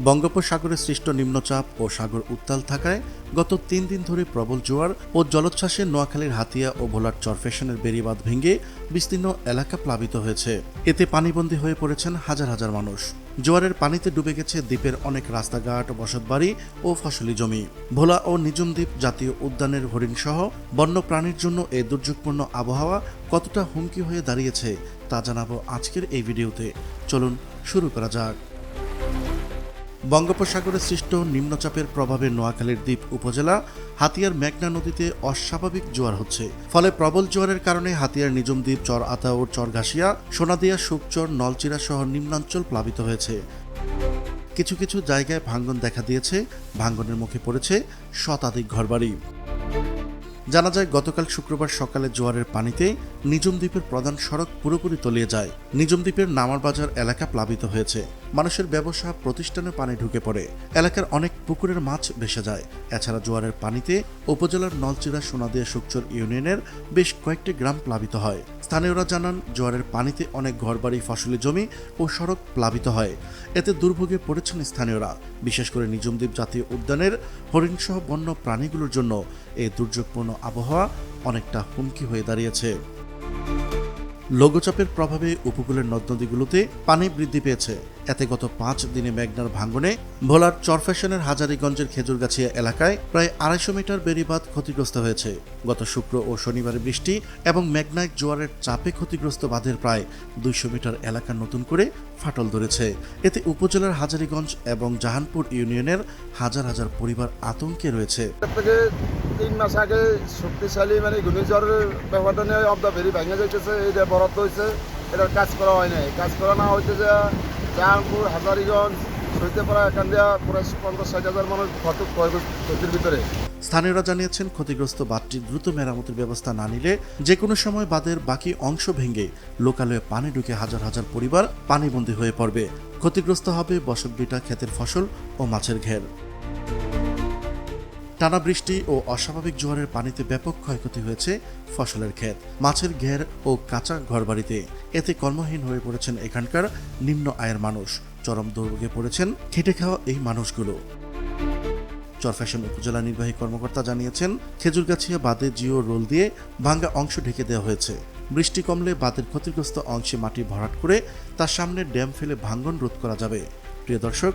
বঙ্গোপসাগরে সৃষ্ট নিম্নচাপ ও সাগর উত্তাল থাকায় গত তিন দিন ধরে প্রবল জোয়ার ও জলোচ্ছ্বাসে নোয়াখালীর হাতিয়া ও ভোলার চরফেশনের বেড়িবাঁধ ভেঙে বিস্তীর্ণ এলাকা প্লাবিত হয়েছে। এতে পানিবন্দী হয়ে পড়েছেন হাজার হাজার মানুষ। জোয়ারের পানিতে ডুবে গেছে দ্বীপের অনেক রাস্তাঘাট, বসতবাড়ি ও ফসলি জমি। ভোলা ও নিজুম দ্বীপ জাতীয় উদ্যানের হরিণ সহ বন্য প্রাণীর জন্য এই দুর্যোগপূর্ণ আবহাওয়া কতটা হুমকি হয়ে দাঁড়িয়েছে তা জানাব আজকের এই ভিডিওতে। চলুন শুরু করা যাক। বঙ্গোপসাগরে সৃষ্ট নিম্নচাপের প্রভাবে নোয়াখালীর দ্বীপ উপজেলা হাতিয়ার মেঘনা নদীতে অস্বাভাবিক জোয়ার হচ্ছে। ফলে প্রবল জোয়ারের কারণে হাতিয়ার নিজম দ্বীপ, চর আতাউর চরঘাসিয়া সোনাদিয়া সুকচর নলচিরা সহ নিম্নাঞ্চল প্লাবিত হয়েছে। কিছু কিছু জায়গায় ভাঙ্গন দেখা দিয়েছে। ভাঙ্গনের মুখে পড়েছে শতাধিক ঘরবাড়ি। জানা যায়, গতকাল শুক্রবার সকালে জোয়ারের পানিতে নিজম দ্বীপের প্রধান সড়ক পুরোপুরি তলিয়ে যায়। নিজম দ্বীপের নামার বাজার এলাকা প্লাবিত হয়েছে। মানুষের ব্যবসা প্রতিষ্ঠানে পানি ঢুকে পড়ে। এলাকার অনেক পুকুরের মাছ ভেসে যায়। এছাড়া জোয়ারের পানিতে উপজেলার নলচিরা, সোনাদিয়া সুকচর ইউনিয়নের বেশ কয়েকটি গ্রাম প্লাবিত হয়। স্থানীয়রা জানান, জোয়ারের পানিতে অনেক ঘরবাড়ি, ফসলি জমি ও সড়ক প্লাবিত হয়। এতে দুর্ভোগে পড়েছেন স্থানীয়রা। বিশেষ করে নিজমদ্বীপ জাতীয় উদ্যানের হরিণসহ বন্য প্রাণীগুলোর জন্য এই দুর্যোগপূর্ণ আবহাওয়া অনেকটা হুমকি হয়ে দাঁড়িয়েছে। লঘুচাপের প্রভাবে উপকূলের নদ নদীগুলোতে পানি বৃদ্ধি পেয়েছে। এতে গত পাঁচ দিনে মেঘনার ভাঙ্গনে ভোলার চরফ্যাশনের হাজারীগঞ্জের খেজুরগাছিয়া এলাকায় প্রায় আড়াইশো মিটার বেড়িবাঁধ ক্ষতিগ্রস্ত হয়েছে। গত শুক্র ও শনিবারে বৃষ্টি এবং মেঘনায় জোয়ারের চাপে ক্ষতিগ্রস্ত বাঁধের প্রায় দুইশো মিটার এলাকা নতুন করে ফাটল ধরেছে। এতে উপজেলার হাজারীগঞ্জ এবং জাহানপুর ইউনিয়নের হাজার হাজার পরিবার আতঙ্কে রয়েছে। তিন মাস আগে শক্তিশালী মানে ঘূর্ণিঝড়ের ব্যাপারটা নিয়ে অব দ্য ভেরি ভেঙে যাইতেছে এটা বরাদ্দ হয়েছে এটার কাজ করা হয় নাই। কাজ করা না হইতে যে জাহানপুর হাজারিগঞ্জ সৈতেপাড়া প্রায় পঞ্চাশ ষাট হাজার মানুষ ক্ষত ক্ষতির ভিতরে। স্থানীয়রা জানিয়েছেন, ক্ষতিগ্রস্ত বাঁধটি দ্রুত মেরামতির ব্যবস্থা না নিলে যে কোনো সময় বাঁধের বাকি অংশ ভেঙে লোকালয়ে পানি ঢুকে হাজার হাজার পরিবার পানিবন্দী হয়ে পড়বে। ক্ষতিগ্রস্ত হবে বসতভিটা ক্ষেতের ফসল ও মাছের ঘের। টানা বৃষ্টি ও অস্বাভাবিক জোয়ারের পানিতে ব্যাপক ক্ষয়ক্ষতি হয়েছে ফসলের ক্ষেত, মাছের ঘের ও কাঁচা ঘরবাড়িতে। এতে কর্মহীন হয়ে পড়েছেন এখানকার নিম্ন আয়ের মানুষ। চরম দুর্ভোগে পড়েছেন খেটে খাওয়া এই মানুষগুলো। চরফ্যাশন উপজেলা নির্বাহী কর্মকর্তা জানিয়েছেন, খেজুরগাছিয়া বাদে জিও রোল দিয়ে ভাঙ্গা অংশ ঢেকে দেওয়া হয়েছে। বৃষ্টি কমলে বাঁধের ক্ষতিগ্রস্ত অংশে মাটি ভরাট করে তার সামনে ড্যাম ফেলে ভাঙ্গন রোধ করা যাবে। প্রিয় দর্শক